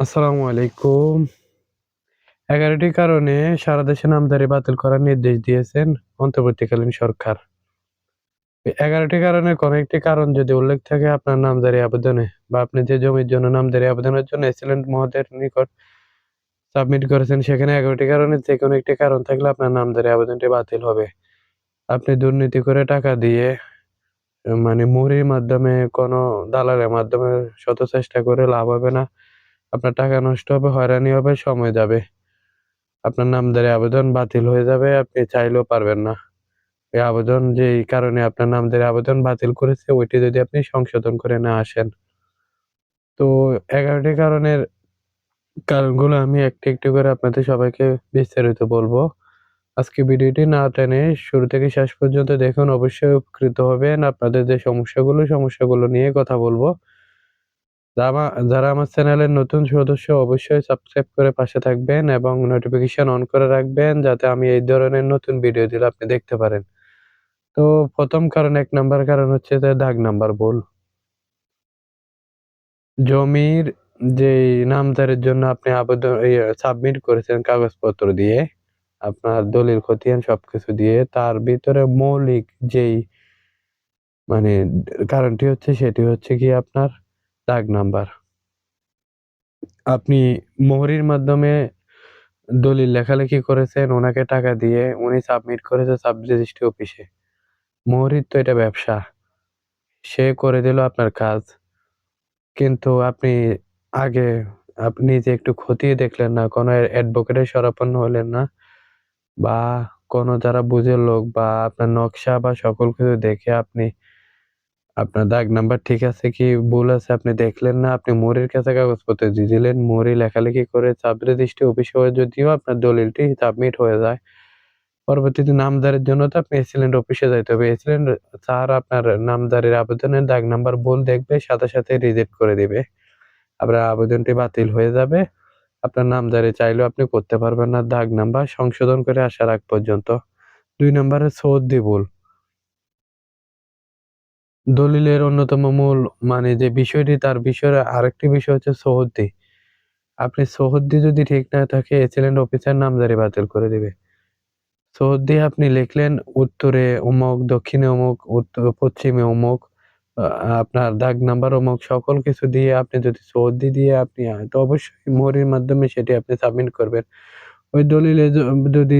আসসালামু আলাইকুম। এগারোটি কারণে সারা দেশে নামজারি বাতিল করার নির্দেশ দিয়েছেন অন্তর্বর্তীকালীন সরকার। এই ১১ টি কোনো একটি কারণ যদি উল্লেখ থাকে, আপনার নামদারি আবেদনে বা আপনি যে জমির জন্য নামদারি আবেদনের জন্য এসিলেন্ট মহোদয়ের নিকট সাবমিট করেছেন, সেখানে এগারোটি কারণে যে কোনো একটি কারণ থাকলে আপনার নামদারি আবেদনটি বাতিল হবে। আপনি দুর্নীতি করে টাকা দিয়ে মানে মুহুরির মাধ্যমে, কোনো দালালের মাধ্যমে শত চেষ্টা করে লাভ হবে না। আপনার টাকা নষ্ট হবে, হয়রানি হবে, সময় যাবে। আপনার নামজারি আবেদন বাতিল হয়ে যাবে, আপনি চাইলেও পারবেন না। এই আবেদন যেই কারণে আপনার নামজারি আবেদন বাতিল করেছে ওইটি যদি আপনি সংশোধন করে না আসেন। তো ১১ টি কারণের কারণগুলো আমি একটি, একটি করে আপনাদের সবাইকে বিস্তারিত বলব। আজকে ভিডিওটি না টেনে শুরু থেকে শেষ পর্যন্ত দেখুন অবশ্যই উপকৃত হবেন। আপনাদের যে সমস্যাগুলো, সমস্যাগুলো নিয়ে কথা বলব। যারা আমার চ্যানেলের নতুন সদস্য অবশ্যই সাবস্ক্রাইব করে পাশে থাকবেন এবং নোটিফিকেশন অন করে রাখবেন যাতে আমি এই ধরনের নতুন ভিডিও দিলে আপনি দেখতে পারেন। তো প্রথম কারণ এক নাম্বার কারণ হচ্ছে যে দাগ নাম্বার ভুল। জমির যেই নামজারির জন্য আপনি আবেদন সাবমিট করেছেন কাগজপত্র দিয়ে, আপনার দলিল খতিয়ান সবকিছু দিয়ে তার ভিতরে মৌলিক যেই মানে কারণটি হচ্ছে সেটি হচ্ছে কি আপনার দাগ নাম্বার। আপনি মোহরির মাধ্যমে দলিল লেখালেখি করেছেন, উনাকে টাকা দিয়ে উনি সাবমিট করেছে সাব রেজিস্ট্রি অফিসে। মোহরির তো এটা ব্যবসা। সে করে দিল আপনার কাজ। কিন্তু আপনি আগে আপনি যে একটু খতিয়ে দেখলেন না, কোনো অ্যাডভোকেটের শরণাপন্ন হলেন না বা কোনো যারা বুঝে লোক বা আপনার নকশা বা সকল কিছু দেখে আপনি আপনার দাগ নাম্বার ঠিক আছে কি ভুল আছে আপনি দেখলেন না, আপনি মোহরির কাছে কাগজপত্র দিয়ে দিলেন। মোহরি লেখালেখি করে সাব রেজিস্ট্রি অফিসে যদিও আপনার দলিলটি সাবমিট হয়ে যায়। পরবর্তীতে নামজারির জন্য তো আপনি এসিলেন্ট অফিসে যাইতে হবে। এসিলেন্ট স্যার আপনার নামজারির আবেদনের দাগ নাম্বার ভুল দেখবে সাথে, সাথে রিজেক্ট করে দিবে। আপনার আবেদনটি বাতিল হয়ে যাবে। আপনার নামজারি চাইলেও আপনি করতে পারবেন না দাগ নাম্বার সংশোধন করে আসার আগ পর্যন্ত। দুই নম্বরে সৌদি ভুল। দলিলের অন্যতম মূল মানে যে বিষয়টি তার বিষয়ের আরেকটি বিষয় হচ্ছে সৌহদ্দি। আপনি সৌহদ্দি যদি ঠিক না থাকে এসিলেন্ট অফিসার নামজারি বাতিল করে দিবে। সৌহদ্দি আপনি লিখলেন উত্তরে অমুক, দক্ষিণে অমুক, উত্তর পশ্চিমে অমুক, আপনার দাগ নাম্বার অমুক সকল কিছু দিয়ে আপনি যদি সৌহদ্দি দিয়ে আপনি তো অবশ্যই মোহরির মাধ্যমে সেটি আপনি সাবমিট করবেন। ওই দলিলে যদি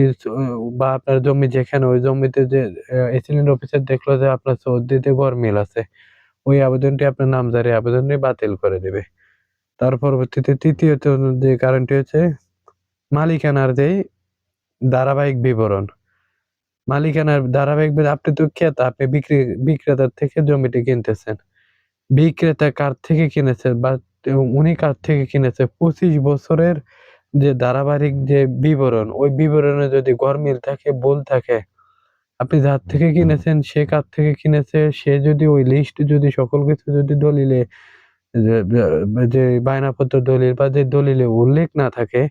বা আপনার জমি যেখানে ওই জমিতে যে অ্যা এসিলেন্ট অফিসার দেখল যে আপনার সৌহদ্দিতে গরমিল আছে, ওই আবেদনটি আপনার নামজারি আবেদনটি বাতিল করে দিবে। তার পরবর্তীতে তৃতীয়ত যে কারণটি হচ্ছে মালিকানার যেই ধারাবাহিক বিবরণ। মালিকানার ধারাবাহিক আপনি তো ক্রেতা, আপনি বিক্রি বিক্রেতার থেকে জমিটি কিনতেছেন। বিক্রেতা কার থেকে কিনেছে বা উনি কার থেকে কিনেছে ২৫ বছরের যে ধারাবাহিক যে বিবরণ, ওই বিবরণে যদি গরমিল থাকে, ভুল থাকে, আপনি যার থেকে কিনেছেন সে কার থেকে কিনেছে, সে যদি ওই লিস্ট যদি সকল কিছু যদি দলিলে যে বায়নাপত্র দলিল বা যে দলিলে উল্লেখ না থাকে,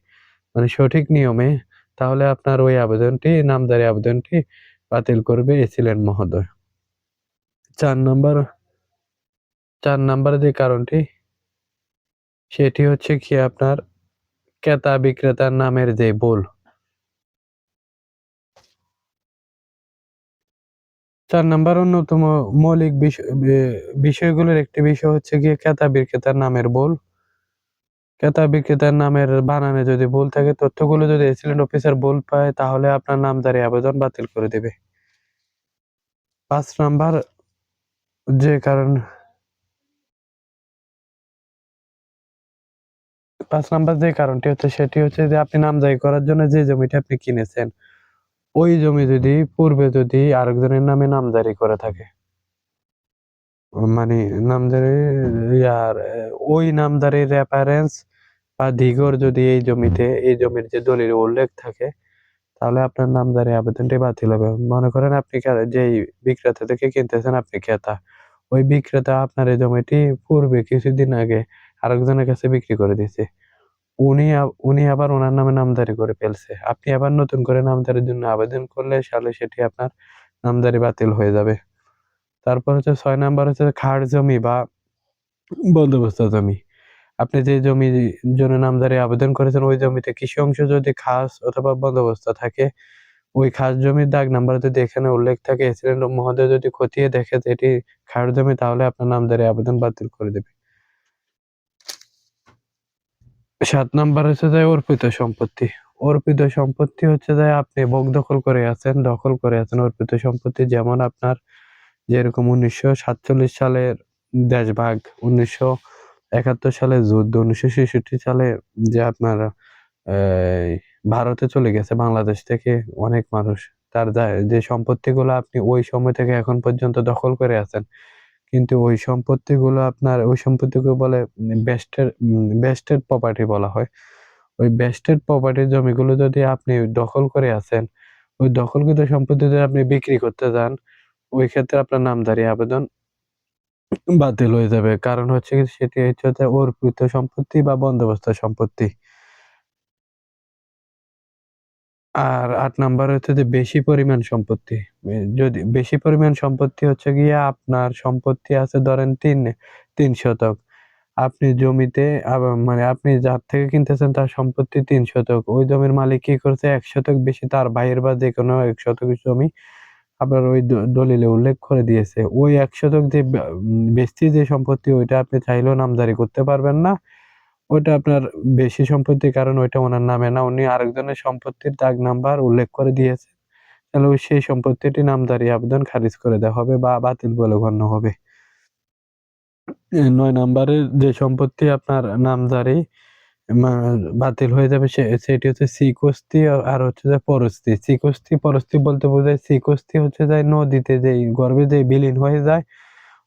মানে সঠিক নিয়মে তাহলে আপনার ওই আবেদনটি নামদারি আবেদনটি বাতিল করবে এসিলেন্ট মহোদয়। চার নাম্বার ৪ নাম্বারে যে কারণটি সেটি হচ্ছে কি আপনার ক্রেতা বিক্রেতার নামের যে ভুল। চার নাম্বার অন্যতম মৌলিক বিষয়গুলোর একটি বিষয় হচ্ছে গিয়ে ক্রেতা বিক্রেতার নামের ভুল। ক্রেতা বিক্রেতার নামের বানানে যদি ভুল থাকে, তথ্যগুলো যদি এসিলেন্ট অফিসার ভুল পায়, তাহলে আপনার নামদারি আবেদন বাতিল করে দেবে পাঁচ নাম্বার যে কারণ ৫ নাম্বার যে কারণটি হচ্ছে সেটি হচ্ছে যে আপনি নামজারি করার জন্য যে জমিটা আপনি কিনেছেন, ওই জমি যদি পূর্বে যদি আরেকজনের নামে নামজারি করে থাকে। মানে নামজারি ইয়ার ওই নামজারির রেফারেন্স বা দিগর যদি এই জমিতে এই জমির যে দলিল উল্লেখ থাকে, তাহলে আপনার নামজারি আবেদনটি বাতিল হবে। মনে করেন আপনি যেই বিক্রেতা থেকে কিনতেছেন আপনি ক্রেতা। ওই বিক্রেতা আপনার এই জমিটি পূর্বে কিছুদিন আগে আরেকজনের কাছে বিক্রি করে দিয়েছে। উনি উনি আবার ওনার নামে নামদারি করে ফেলছে। আপনি আবার নতুন করে নামদারির জন্য আবেদন করলে তাহলে সেটি আপনার নামদারি বাতিল হয়ে যাবে। তারপর হচ্ছে ছয় নাম্বার হচ্ছে খাস জমি বা বন্দোবস্ত জমি। আপনি যে জমি জন্য নামদারি আবেদন করেছেন, ওই জমিতে কৃষি অংশ যদি খাস অথবা বন্দোবস্ত থাকে, ওই খাস জমির দাগ নাম্বার যদি এখানে উল্লেখ থাকে এসিডেন্ট মহোদয় যদি খতিয়ে দেখে যে এটি খাস জমি, তাহলে আপনার নামদারি আবেদন বাতিল করে দেবে সাত নাম্বার হচ্ছে যে অর্পিত সম্পত্তি। অর্পিত সম্পত্তি হচ্ছে যে আপনি ভোগ দখল করে আছেন, দখল করে আছেন অর্পিত সম্পত্তি। যেমন আপনার যেরকম উনিশশো সাতচল্লিশ সালের দেশভাগ, উনিশশো একাত্তর সালে যুদ্ধ, উনিশশো ছেষট্টি সালে যে আপনার ভারতে চলে গেছে, বাংলাদেশ থেকে অনেক মানুষ। তার যে সম্পত্তিগুলো আপনি ওই সময় থেকে এখন পর্যন্ত দখল করে আছেন কিন্তু ওই সম্পত্তিগুলো আপনার, ওই সম্পত্তিগুলো বলে বেস্টের বেস্টেড প্রপার্টি বলা হয়। ওই বেস্টেড প্রপার্টি জমিগুলো যদি আপনি দখল করে আছেন, ওই দখলকৃত সম্পত্তি যদি আপনি বিক্রি করতে যান, ওই ক্ষেত্রে আপনার নামজারি আবেদন বাতিল হয়ে যাবে। কারণ হচ্ছে কি, সেটি হচ্ছে অর্পিত সম্পত্তি বা বন্দোবস্ত সম্পত্তি। আর আট নাম্বার হচ্ছে যে বেশি পরিমাণ সম্পত্তি। যদি বেশি পরিমাণ সম্পত্তি হচ্ছে গিয়ে আপনার সম্পত্তি আছে ধরেন তিন তিন শতক। আপনি জমিতে মানে আপনি যার থেকে কিনতেছেন তার সম্পত্তি তিন শতক। ওই জমির মালিক কি করছে? এক শতক বেশি তার ভাইয়ের বা যে কোনো এক শতক জমি আপনার ওই দলিলে উল্লেখ করে দিয়েছে। ওই এক শতক যে বেশি যে সম্পত্তি, ওইটা আপনি চাইলেও নামজারি করতে পারবেন না। ওইটা আপনার বেশি সম্পত্তির কারণ ওইটা ওনার নামে না। উনি আরেকজনের সম্পত্তির দাগ নাম্বার উল্লেখ করে দিয়েছে। তাহলে ওই সেই সম্পত্তিটি নামজারি আবেদন খারিজ করে দেওয়া হবে বা বাতিল বলে গণ্য হবে। নয় নাম্বারের যে সম্পত্তি আপনার নামজারি মা- বাতিল হয়ে যাবে সেটি হচ্ছে সিকস্তি আর হচ্ছে যে পরস্তি সিকস্তি পরস্তি বলতে বোঝায় সিকস্তি হচ্ছে যায় নদীতে যে গর্ভে যে বিলীন হয়ে যায়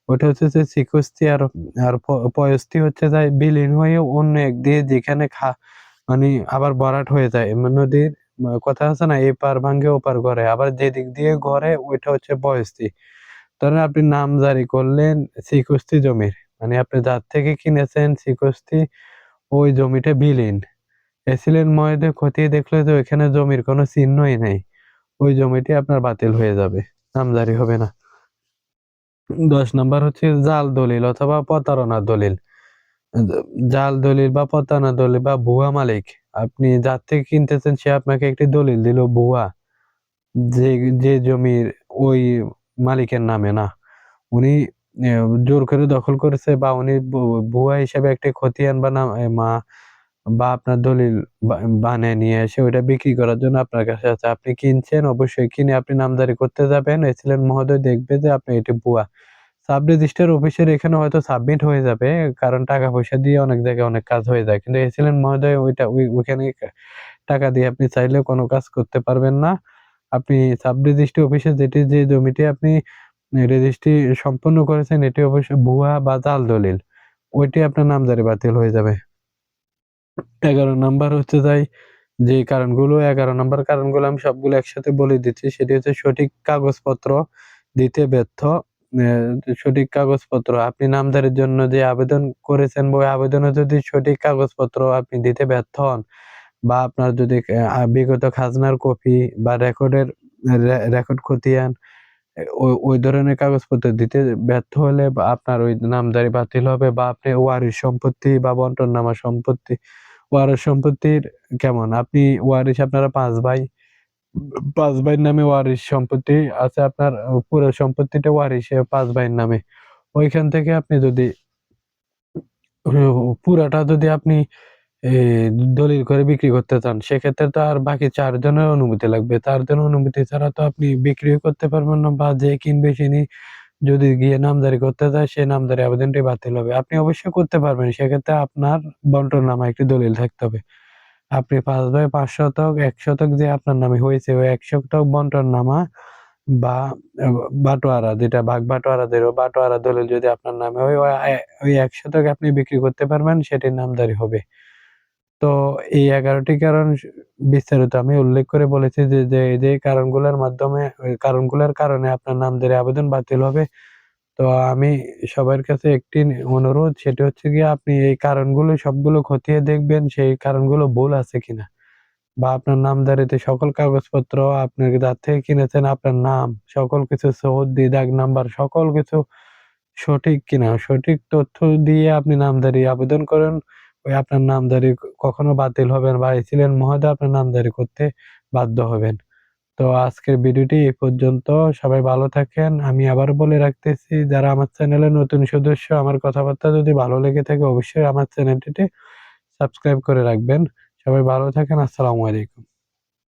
ওটা হচ্ছে যে সিকস্তি আর আর পয়স্তি হচ্ছে যায় বিলীন হয়ে অন্য এক দিয়ে যেখানে খা মানে আবার ভরাট হয়ে যায়। নদীর কথা আছে না এপার ভাঙ্গে ওপার ঘরে। আবার যেদিক দিয়ে ঘরে, ওইটা হচ্ছে পয়স্তি ধরেন আপনি নাম জারি করলেন সিকস্তি জমির। মানে আপনি যার থেকে কিনেছেন সিকস্তি ওই জমিটা বিলীন। এসিলেন ময়দে খতিয়ে দেখল যে ওইখানে জমির কোনো চিহ্নই নেই। ওই জমিটি আপনার বাতিল হয়ে যাবে। নামজারি হবে না। দশ নম্বর হচ্ছে জাল দলিল অথবা প্রতারণা দলিল। জাল দলিল বা প্রতারণা দলিল বা ভুয়া মালিক। আপনি যার থেকে কিনতেছেন, সে আপনাকে একটি দলিল দিল, ভুয়া। যে যে জমির ওই মালিকের নামে না। উনি জোর করে দখল করেছে বা উনি ভুয়া হিসাবে একটি খতিয়ান বা নাম মা বা আপনার দলিল বানিয়ে নিয়ে এসে ওইটা বিক্রি করার জন্য আপনার কাছে আছে। আপনি কিনছেন, অবশ্যই কিনে আপনি নামজারি করতে যাবেন। এসিলেন মহোদয়, দেখবে যে আপনি এটি ভুয়া সাব রেজিস্টার অফিসের এখানে হয়তো সাবমিট হয়ে যাবে, কারণ টাকা পয়সা দিয়ে অনেক জায়গায় অনেক কাজ হয়ে যায়। কিন্তু এসিলেন মহোদয়, ওইটা ওই, ওইখানে টাকা দিয়ে আপনি চাইলে কোনো কাজ করতে পারবেন না। আপনি সাব রেজিস্ট্রি অফিসে যেটি, যে জমিটি আপনি রেজিস্ট্রি সম্পন্ন করেছেন, এটি অবশ্যই ভুয়া বা জাল দলিল। ওইটি আপনার নামজারি বাতিল হয়ে যাবে। এগারো নাম্বার হচ্ছে যাই যে কারণগুলো, এগারো নাম্বার কারণগুলো আমি সবগুলো একসাথে বলে দিচ্ছি। সেটি হচ্ছে সঠিক কাগজপত্র দিতে ব্যর্থ। সঠিক কাগজপত্র, আপনি নামজারির জন্য যে আবেদন করেছেন, ওই আবেদনে যদি সঠিক কাগজপত্র আপনি দিতে ব্যর্থ হন বা আপনার যদি বিগত খাজনার কপি বা রেকর্ডের রেকর্ড খতিয়ান ওই ধরনের কাগজপত্র দিতে ব্যর্থ হলে আপনার ওই নামজারি বাতিল হবে বা আপনি ওয়ারিশ সম্পত্তি বা বন্টননামা সম্পত্তি, ওয়ারিশ সম্পত্তির কেমন? আপনি ওয়ারিশ আপনারা পাঁচ ভাই, পাঁচ ভাইয়ের নামে ওয়ারিশ সম্পত্তি আছে আপনার পুরো সম্পত্তিটা ওয়ারিশে পাঁচ ভাইয়ের নামে। ওইখান থেকে আপনি যদি, পুরাটা যদি আপনি দলিল করে বিক্রি করতে চান, সেক্ষেত্রে তো আর বাকি চারজনের অনুমতি লাগবে। চারজনের অনুমতি ছাড়া তো আপনি বিক্রিও করতে পারবেন না বা যে কিনবে তিনি যদি গিয়ে নামদারি করতে যায় সে নামদারি আবেদনটি বাতিল হবে। আপনি অবশ্যই করতে পারবেন, সেক্ষেত্রে আপনার বন্টন নামা একটি দলিল থাকতে হবে। আপনি পাঁচ বাই পাঁচ শতক, এক শতক যে আপনার নামে হয়েছে, ওই এক শতক বন্টন নামা বা, বাটোয়ারা, যেটা ভাগ বাটোয়ারা দেব বাটোয়ারা দলিল যদি আপনার নামে হয় ওই এক শতক আপনি বিক্রি করতে পারবেন, সেটির নামদারি হবে। তো এই এগারোটি কারণ বিস্তারিত আমি উল্লেখ করে বলেছি যে যে যে কারণগুলোর মাধ্যমে কারণগুলোর কারণে আপনার নাম নামজারি আবেদন বাতিল হবে। তো আমি সবার কাছে একটি অনুরোধ, সেটি হচ্ছে গিয়ে আপনি এই কারণগুলো, সবগুলো খতিয়ে দেখবেন সেই কারণগুলো ভুল আছে কিনা। বা আপনার নামজারিতে সকল কাগজপত্র আপনি যার থেকে কিনেছেন, আপনার নাম, সকল কিছু সহদ্দি দাগ নাম্বার, সকল কিছু সঠিক কিনা। সঠিক তথ্য দিয়ে আপনি নামজারি আবেদন করেন। ওই আপনার নামদারি কখনো বাতিল হবে না বা এসিলেন মহোদয়, আপনার নামদারি করতে বাধ্য হবেন। তো আজকের ভিডিওটি এ পর্যন্ত। সবাই ভালো থাকেন। আমি আবার বলে রাখতেছি, যারা আমার চ্যানেলে নতুন সদস্য, আমার কথাবার্তা যদি ভালো লেগে থাকে, অবশ্যই আমার চ্যানেলটিতে সাবস্ক্রাইব করে রাখবেন। সবাই ভালো থাকেন। আসসালামু আলাইকুম।